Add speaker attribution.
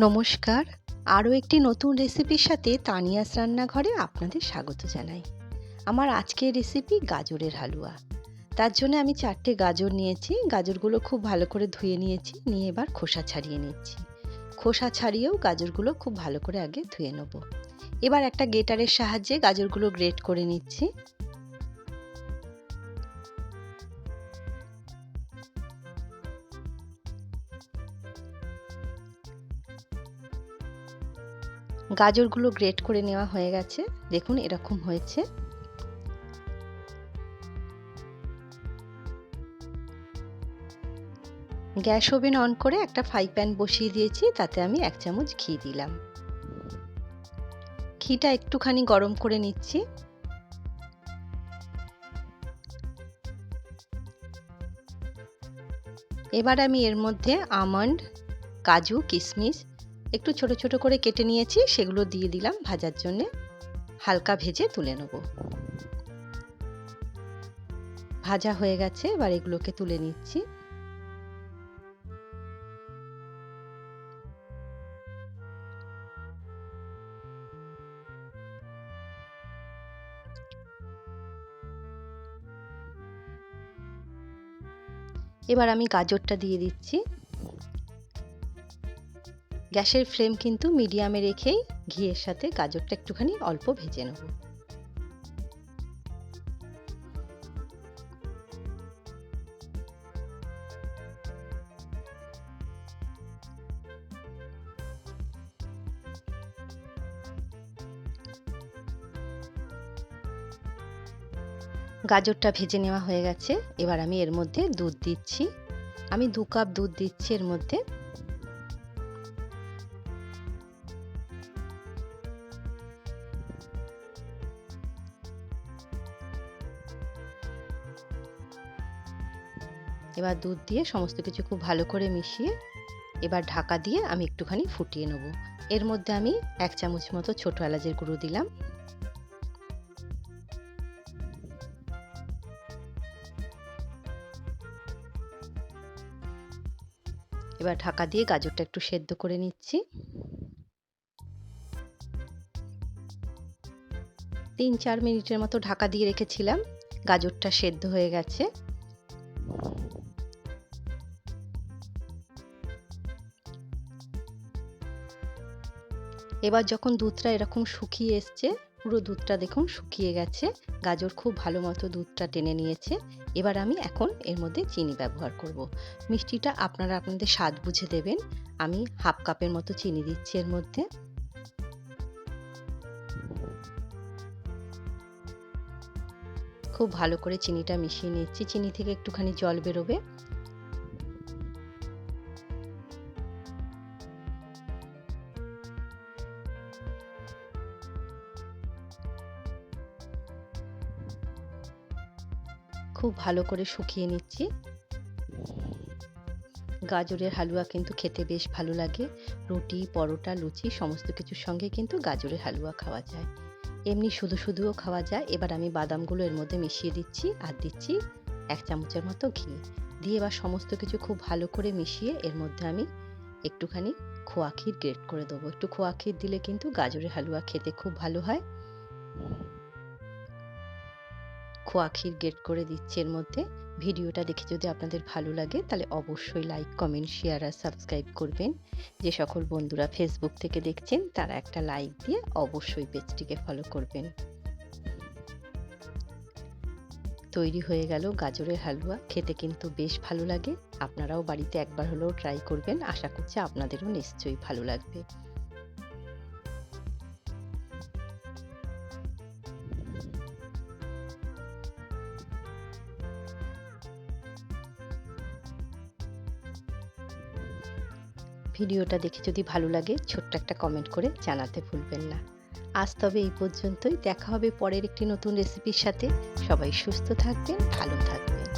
Speaker 1: নমস্কার। আরও একটি নতুন রেসিপির সাথে তানিয়াস রান্নাঘরে আপনাদের স্বাগত জানাই। আমার আজকের রেসিপি গাজরের হালুয়া। তার জন্য আমি চারটে গাজর নিয়েছি। গাজরগুলো খুব ভালো করে ধুয়ে নিয়েছি। নিয়ে এবার খোসা ছাড়িয়ে নিচ্ছি। খোসা ছাড়িয়েও গাজরগুলো খুব ভালো করে আগে ধুয়ে নেব। এবার একটা গেটারের সাহায্যে গাজরগুলো গ্রেট করে নিচ্ছি। গাজরগুলো গ্রেট করে নেওয়া হয়ে গেছে। দেখুন এরকম হয়েছে। গ্যাস ওভেন অন করে একটা ফ্রাই প্যান বসিয়ে দিয়েছি, তাতে আমি এক চামচ ঘি দিলাম। ঘিটা একটুখানি গরম করে নিচ্ছি। এবার আমি এর মধ্যে আমন্ড, কাজু কিশমিশ একটু ছোট ছোট করে কেটে নিয়েছি, সেগুলো দিয়ে দিলাম ভাজার জন্যে। হালকা ভেজে তুলে নেব। ভাজা হয়ে গেছে, এবার এগুলোকে তুলে নিচ্ছি। এবার আমি গাজরটা দিয়ে দিচ্ছি। গ্যাসের ফ্লেম কিন্তু মিডিয়ামে রেখেই ঘিয়ের সাথে গাজরটা একটুখানি অল্প ভেজে নেব। গাজরটা ভেজে নেওয়া হয়ে গেছে, এবার আমি এর মধ্যে দুধ দিচ্ছি। আমি দু কাপ দুধ দিচ্ছি এর মধ্যে। এবার দুধ দিয়ে সমস্ত কিছু খুব ভালো করে মিশিয়ে এবার ঢাকা দিয়ে আমি একটুখানি ফুটিয়ে নেব। এর মধ্যে আমি এক চামচ মতো ছোটো এলাচের গুঁড়ো দিলাম। এবার ঢাকা দিয়ে গাজরটা একটু সেদ্ধ করে নিচ্ছি। তিন চার মিনিটের মতো ঢাকা দিয়ে রেখেছিলাম। গাজরটা সেদ্ধ হয়ে গেছে। এবার যখন দুধটা এরকম শুকিয়ে এসছে, পুরো দুধটা দেখুন শুকিয়ে গেছে। গাজর খুব ভালো মতো দুধটা টেনে নিয়েছে। এবার আমি এখন এর মধ্যে চিনি ব্যবহার করব। মিষ্টিটা আপনারা আপনাদের স্বাদ বুঝে দেবেন। আমি হাফ কাপের মতো চিনি দিচ্ছি এর মধ্যে। খুব ভালো করে চিনিটা মিশিয়ে নিচ্ছি। চিনি থেকে একটুখানি জল বেরোবে। খুব ভালো করে শুকিয়ে নিচ্ছি। গাজরের হালুয়া কিন্তু খেতে বেশ ভালো লাগে। রুটি, পরোটা, লুচি সমস্ত কিছুর সঙ্গে কিন্তু গাজরের হালুয়া খাওয়া যায়। এমনি শুধু শুধুও খাওয়া যায়। এবার আমি বাদামগুলো এর মধ্যে মিশিয়ে দিচ্ছি আর দিচ্ছি এক চামচের মতো ঘি। দিয়ে এবার সমস্ত কিছু খুব ভালো করে মিশিয়ে এর মধ্যে আমি একটুখানি খোয়া ক্ষীর গ্রেট করে দেবো। একটু খোয়া ক্ষীর দিলে কিন্তু গাজরের হালুয়া খেতে খুব ভালো হয়। খোয়া ক্ষীর গেট করে দিচ্ছি এর মধ্যে। ভিডিওটা দেখে যদি আপনাদের ভালো লাগে, তাহলে অবশ্যই লাইক কমেন্ট শেয়ার আর সাবস্ক্রাইব করবেন। যে সকল বন্ধুরা ফেসবুক থেকে দেখছেন, তারা একটা লাইক দিয়ে অবশ্যই পেজটিকে ফলো করবেন। তৈরি হয়ে গেল গাজরের হালুয়া। খেতে কিন্তু বেশ ভালো লাগে। আপনারাও বাড়িতে একবার হলেও ট্রাই করবেন। আশা করছি আপনাদেরও নিশ্চয়ই ভালো লাগবে। ভিডিওটা দেখে যদি ভালো লাগে, ছোট্ট একটা কমেন্ট করে জানাতে ভুলবেন না। আজ তবে এই পর্যন্তই। দেখা হবে পরের একটি নতুন রেসিপির সাথে। সবাই সুস্থ থাকবেন, ভালো থাকবেন।